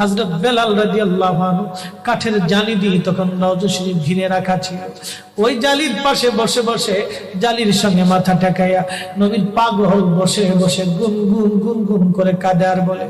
হজরত বেলাল রাজি আল্লাহ কাঠের জালি দিয়ে তখন নওজ শরীফ ঘিরে রাখা ছিল। ওই জালির পাশে বসে বসে জালির সঙ্গে মাথা ঠেকাইয়া নবীর পাগল বসে বসে গুন গুন গুন গুন করে কাঁদে আর বলে